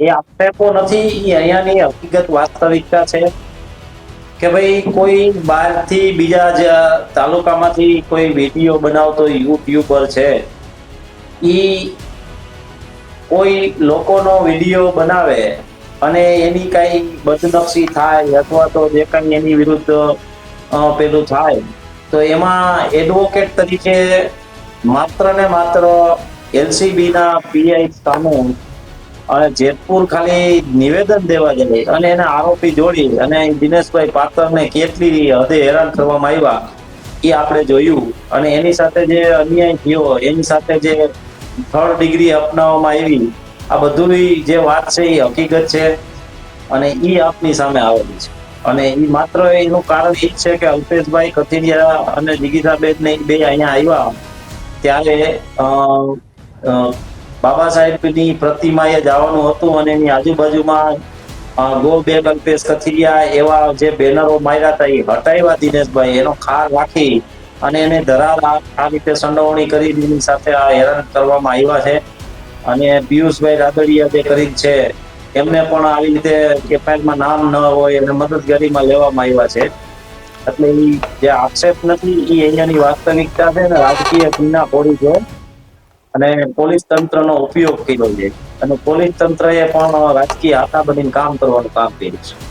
એ આક્ષેપો નથી, એ અહીંયાની હકીકત વાસ્તવિકતા છે કે ભાઈ કોઈ બહારથી બીજા જ તાલુકામાંથી કોઈ વીડિયો બનાવતો યુટ્યુબર છે એ કોઈ લોકોનો વીડિયો બનાવે અને એની કઈ બદનક્ષી થાય અથવા તો જે કઈ એની વિરુદ્ધ પેલું થાય, તો એમાં એડવોકેટ તરીકે માત્ર ને માત્ર એલસીબી ના પીઆઈ સામે અને જેતપુર ખાલી નિવેદન દેવા જાય અને એને આરોપી જોડી અને દિનેશભાઈ પાતરને કેટલી હદે હેરાન કરવામાં આવ્યા, એ આપણે જોયું. અને એની સાથે જે અન્યાય થયો, એની સાથે જે થર્ડ ડિગ્રી અપનાવવામાં આવી, આ બધું જે વાત છે એ હકીકત છે અને એ આપની સામે આવેલી છે. અને એ માત્ર એનું કારણ એ છે કે અલ્પેશભાઈ કથિરિયા અને જિગીતાબેન ને બે અહીંયા આવ્યા, ત્યારે બાબા સાહેબની પ્રતિમાએ જવાનું હતું અને એની આજુબાજુમાં ગો બેગ અલ્પેશ કથિરિયા એવા જે બેનરો માર્યા હતા, એ હટાવ્યા દિનેશભાઈ એનો ખાર રાખી અને એને ધરાર આ રીતે સંડોવણી કરી એની સાથે આ હેરાન કરવામાં આવ્યા છે. અને પિયુષભાઈ રાદડિયા જે કરી છે, એમને પણ આવી રીતે એફઆઈઆરમાં નામ ન હોય એને મદદગારીમાં લેવામાં આવ્યા છે. એટલે એ જે આક્ષેપ નથી એ અહીંયાની વાસ્તવિકતા છે ને, રાજકીય કિન્ના પોડી છે અને પોલીસ તંત્રનો ઉપયોગ કર્યો છે. અને પોલીસ તંત્રએ પણ રાજકીય હાથા બનીને કામ કરવાનું કામ કર્યું છે.